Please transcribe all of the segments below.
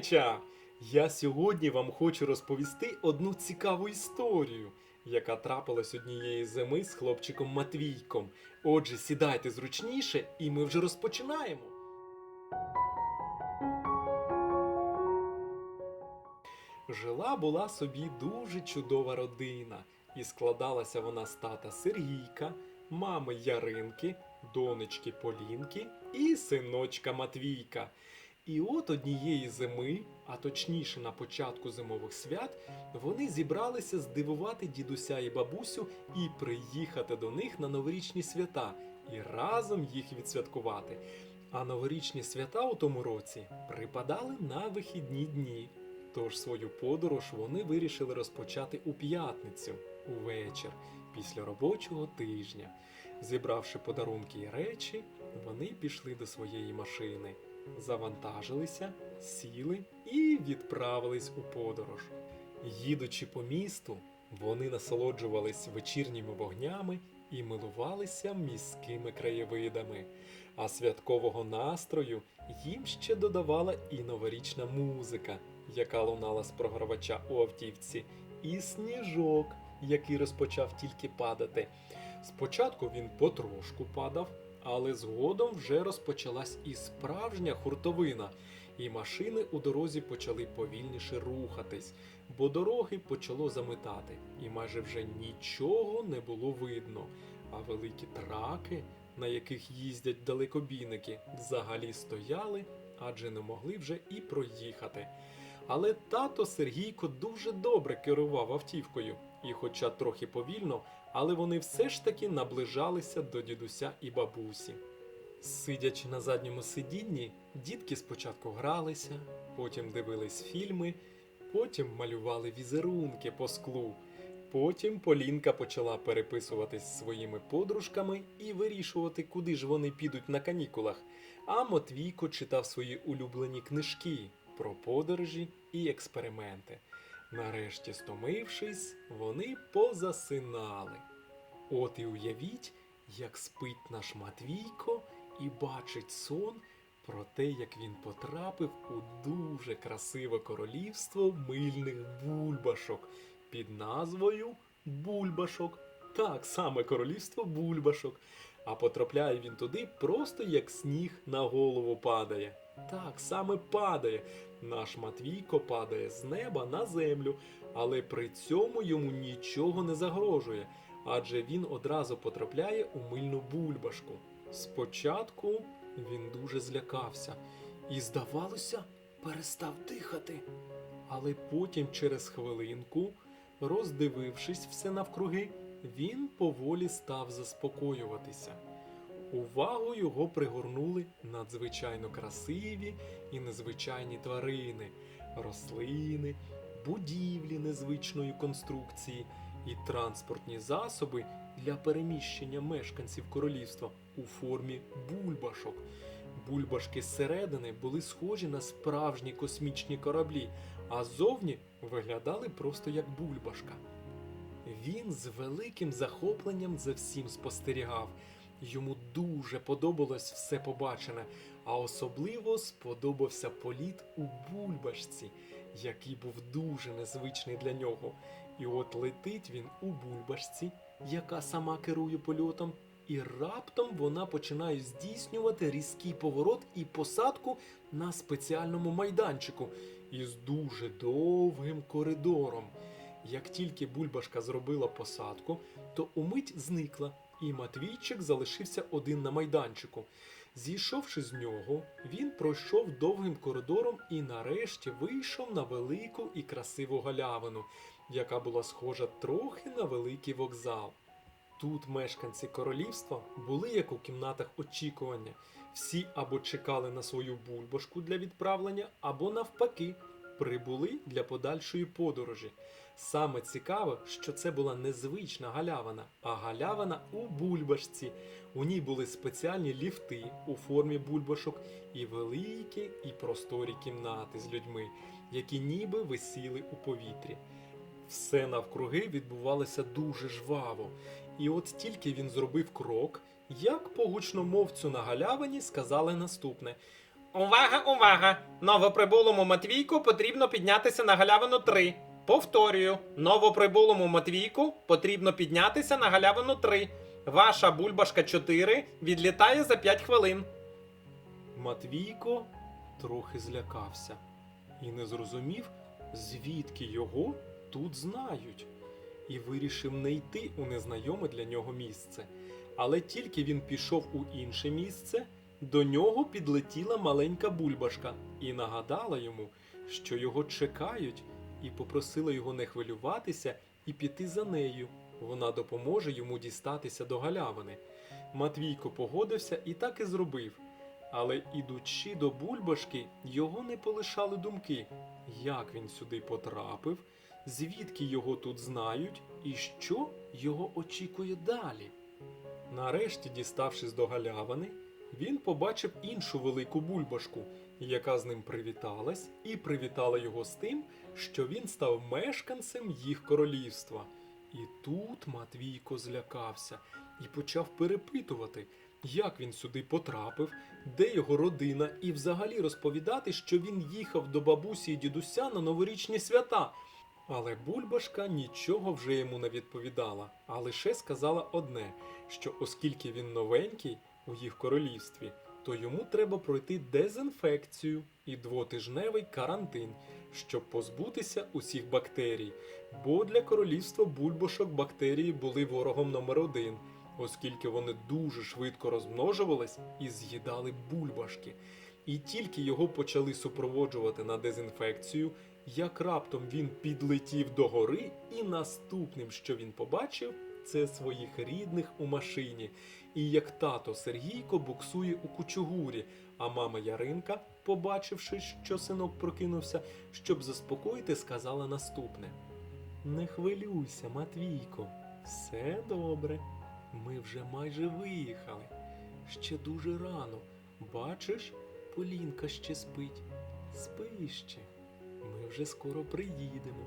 малеча! Я сьогодні вам хочу розповісти одну цікаву історію, яка трапилась однієї зими з хлопчиком Матвійком. Отже, сідайте зручніше, і ми вже розпочинаємо. Жила була собі дуже чудова родина, і складалася вона з тата Сергійка, мами Яринки, донечки Полінки і синочка Матвійка. І от однієї зими, а точніше на початку зимових свят, вони зібралися здивувати дідуся і бабусю і приїхати до них на новорічні свята і разом їх відсвяткувати. А новорічні свята у тому році припадали на вихідні дні. Тож свою подорож вони вирішили розпочати у п'ятницю, увечір, після робочого тижня. Зібравши подарунки і речі, вони пішли до своєї машини, завантажилися, сіли і відправились у подорож. Їдучи по місту, вони насолоджувались вечірніми вогнями і милувалися міськими краєвидами. А святкового настрою їм ще додавала і новорічна музика, яка лунала з програвача у автівці, і сніжок, який розпочав тільки падати. Спочатку він потрошку падав, але згодом вже розпочалась і справжня хуртовина, і машини у дорозі почали повільніше рухатись, бо дороги почало заметати, і майже вже нічого не було видно. А великі траки, на яких їздять далекобійники, взагалі стояли, адже не могли вже і проїхати. Але тато Сергійко дуже добре керував автівкою, і, хоча трохи повільно, але вони все ж таки наближалися до дідуся і бабусі. Сидячи на задньому сидінні, дітки спочатку гралися, потім дивились фільми, потім малювали візерунки по склу. Потім Полінка почала переписуватись своїми подружками і вирішувати, куди ж вони підуть на канікулах. А Матвійко читав свої улюблені книжки про подорожі і експерименти. Нарешті, стомившись, вони позасинали. От і уявіть, як спить наш Матвійко і бачить сон про те, як він потрапив у дуже красиве королівство мильних бульбашок під назвою Бульбашок. Так, саме королівство бульбашок. А потрапляє він туди просто як сніг на голову падає. Так, саме падає. Наш Матвійко падає з неба на землю, але при цьому йому нічого не загрожує, адже він одразу потрапляє у мильну бульбашку. Спочатку він дуже злякався і, здавалося, перестав дихати. Але потім, через хвилинку, роздивившись все навкруги, він поволі став заспокоюватися. Увагу його пригорнули надзвичайно красиві і незвичайні тварини, рослини, будівлі незвичної конструкції і транспортні засоби для переміщення мешканців королівства у формі бульбашок. Бульбашки зсередини були схожі на справжні космічні кораблі, а ззовні виглядали просто як бульбашка. Він з великим захопленням за всім спостерігав. Йому дуже подобалось все побачене, а особливо сподобався політ у бульбашці, який був дуже незвичний для нього. І от летить він у бульбашці, яка сама керує польотом, і раптом вона починає здійснювати різкий поворот і посадку на спеціальному майданчику із дуже довгим коридором. Як тільки бульбашка зробила посадку, то умить зникла, і Матвійчик залишився один на майданчику. Зійшовши з нього, він пройшов довгим коридором і нарешті вийшов на велику і красиву галявину, яка була схожа трохи на великий вокзал. Тут мешканці королівства були як у кімнатах очікування. Всі або чекали на свою бульбашку для відправлення, або навпаки прибули для подальшої подорожі. Саме цікаве, що це була незвична галявина, а галявина у бульбашці. У ній були спеціальні ліфти у формі бульбашок і великі і просторі кімнати з людьми, які ніби висіли у повітрі. Все навкруги відбувалося дуже жваво, і от тільки він зробив крок, як по гучномовцю на галявині сказали наступне: Увага, увага! Новоприбулому Матвійку потрібно піднятися на галявину 3. Повторюю, новоприбулому Матвійку потрібно піднятися на галявину 3. Ваша бульбашка 4 відлітає за 5 хвилин. Матвійко трохи злякався і не зрозумів, звідки його тут знають, і вирішив не йти у незнайоме для нього місце. Але тільки він пішов у інше місце, до нього підлетіла маленька бульбашка і нагадала йому, що його чекають, і попросила його не хвилюватися і піти за нею. Вона допоможе йому дістатися до галявини. Матвійко погодився і так і зробив. Але ідучи до бульбашки, його не полишали думки, як він сюди потрапив, звідки його тут знають і що його очікує далі. Нарешті, діставшись до галявини, він побачив іншу велику бульбашку, яка з ним привіталась, і привітала його з тим, що він став мешканцем їх королівства. І тут Матвійко злякався і почав перепитувати, як він сюди потрапив, де його родина, і взагалі розповідати, що він їхав до бабусі і дідуся на новорічні свята. Але Бульбашка нічого вже йому не відповідала, а лише сказала одне: що оскільки він новенький у їх королівстві, то йому треба пройти дезінфекцію і двотижневий карантин, щоб позбутися усіх бактерій. Бо для королівства бульбашок бактерії були ворогом номер один, оскільки вони дуже швидко розмножувались і з'їдали бульбашки. І тільки його почали супроводжувати на дезінфекцію, як раптом він підлетів до гори, і наступним, що він побачив, це своїх рідних у машині. І як тато Сергійко буксує у кучугурі, а мама Яринка, побачивши, що синок прокинувся, щоб заспокоїти, сказала наступне: Не хвилюйся, Матвійко, все добре. Ми вже майже виїхали. Ще дуже рано. Бачиш, Полінка ще спить. Спи ще. Ми вже скоро приїдемо.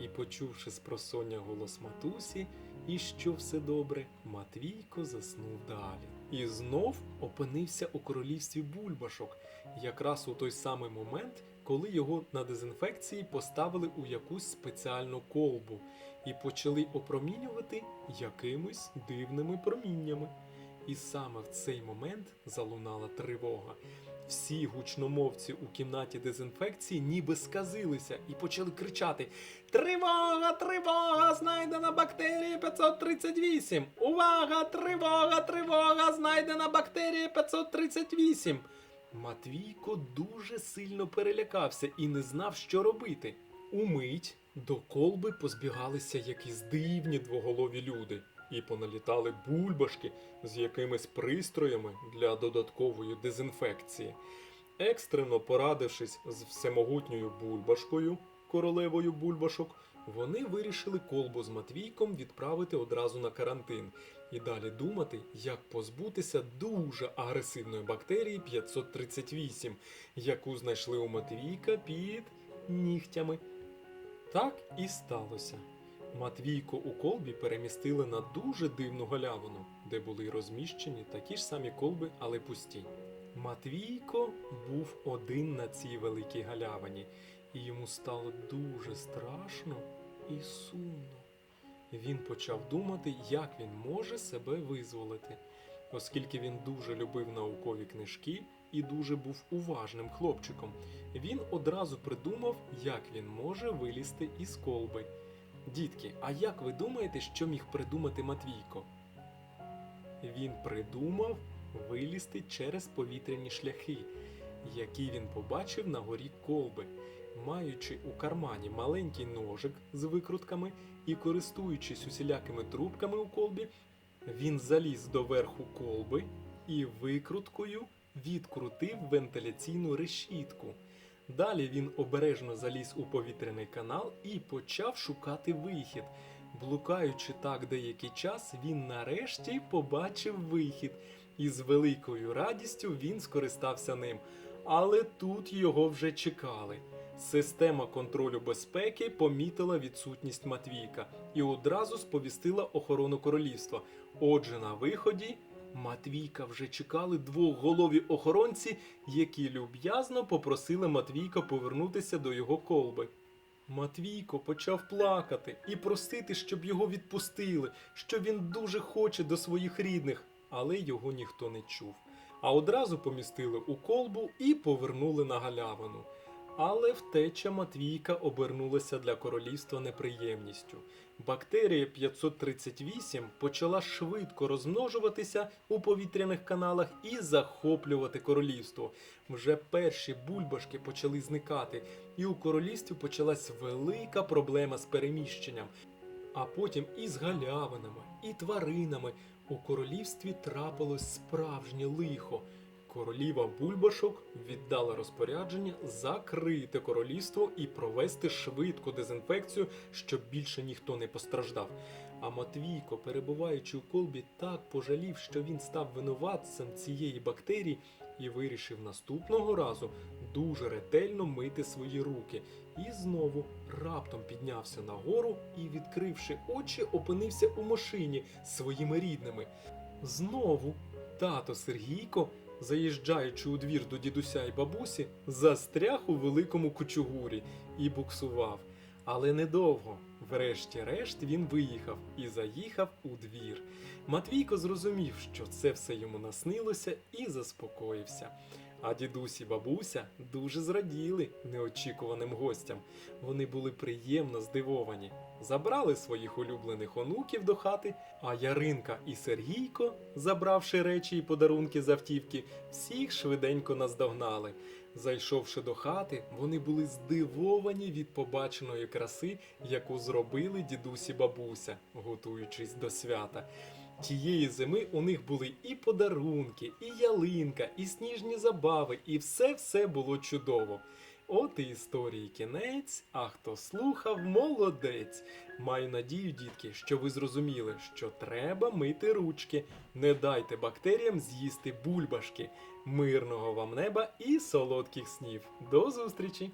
І, почувши з просоння голос матусі, і що все добре, Матвійко заснув далі. І знов опинився у королівстві бульбашок, якраз у той самий момент, коли його на дезінфекції поставили у якусь спеціальну колбу і почали опромінювати якимись дивними проміннями. І саме в цей момент залунала тривога. Всі гучномовці у кімнаті дезінфекції ніби сказилися і почали кричати: Тривога, тривога! Знайдена бактерія 538! Увага! Тривога, тривога! Знайдена бактерія 538! Матвійко дуже сильно перелякався і не знав, що робити. Умить до колби позбігалися якісь дивні двоголові люди і поналітали бульбашки з якимись пристроями для додаткової дезінфекції. Екстрено порадившись з всемогутньою бульбашкою, королевою бульбашок, вони вирішили колбу з Матвійком відправити одразу на карантин і далі думати, як позбутися дуже агресивної бактерії 538, яку знайшли у Матвійка під нігтями. Так і сталося. Матвійко у колбі перемістили на дуже дивну галявину, де були розміщені такі ж самі колби, але пусті. Матвійко був один на цій великій галявині, і йому стало дуже страшно і сумно. Він почав думати, як він може себе визволити, оскільки він дуже любив наукові книжки і дуже був уважним хлопчиком. Він одразу придумав, як він може вилізти із колби. Дітки, а як ви думаєте, що міг придумати Матвійко? Він придумав вилізти через повітряні шляхи, які він побачив на горі колби. Маючи у кармані маленький ножик з викрутками і користуючись усілякими трубками у колбі, він заліз до верху колби і викруткою відкрутив вентиляційну решітку. Далі він обережно заліз у повітряний канал і почав шукати вихід. Блукаючи так деякий час, він нарешті побачив вихід, і з великою радістю він скористався ним. Але тут його вже чекали. Система контролю безпеки помітила відсутність Матвійка і одразу сповістила охорону королівства. Отже, на виході Матвійка вже чекали двохголові охоронці, які люб'язно попросили Матвійка повернутися до його колби. Матвійко почав плакати і просити, щоб його відпустили, що він дуже хоче до своїх рідних, але його ніхто не чув. А одразу помістили у колбу і повернули на галявину. Але втеча Матвійка обернулася для королівства неприємністю. Бактерія 538 почала швидко розмножуватися у повітряних каналах і захоплювати королівство. Вже перші бульбашки почали зникати, і у королівстві почалась велика проблема з переміщенням. А потім і з галявинами, і тваринами у королівстві трапилось справжнє лихо. Короліва бульбашок віддала розпорядження закрити королівство і провести швидку дезінфекцію, щоб більше ніхто не постраждав. А Матвійко, перебуваючи у колбі, так пожалів, що він став винуватцем цієї бактерії і вирішив наступного разу дуже ретельно мити свої руки. І знову раптом піднявся нагору і, відкривши очі, опинився у машині з своїми рідними. Знову тато Сергійко, заїжджаючи у двір до дідуся і бабусі, застряг у великому кучугурі і буксував. Але недовго. Врешті-решт він виїхав і заїхав у двір. Матвійко зрозумів, що це все йому наснилося, і заспокоївся. А дідусь і бабуся дуже зраділи неочікуваним гостям. Вони були приємно здивовані. Забрали своїх улюблених онуків до хати, а Яринка і Сергійко, забравши речі і подарунки з автівки, всіх швиденько наздогнали. Зайшовши до хати, вони були здивовані від побаченої краси, яку зробили дідусь і бабуся, готуючись до свята. Тієї зими у них були і подарунки, і ялинка, і сніжні забави, і все-все було чудово. От і історії кінець, а хто слухав, молодець. Маю надію, дітки, що ви зрозуміли, що треба мити ручки. Не дайте бактеріям з'їсти бульбашки. Мирного вам неба і солодких снів. До зустрічі!